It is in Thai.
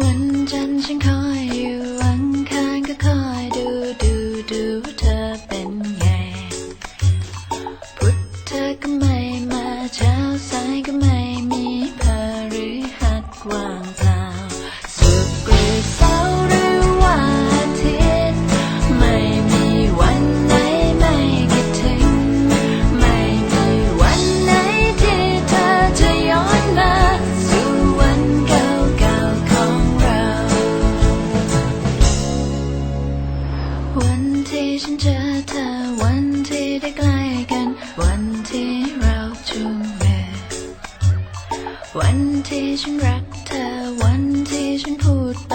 วันจันทร์ฉัคอยอยู่อังคารก็คอยดูดูดูเธอเป็นไง พุธเธอก็ไม่มาเช้าสายก็ไม่ ฉันเจอเธอวันที่ได้ใกล้กัน วันที่เราจูงมือวันที่ฉันรักเธอวันที่ฉันพูดไป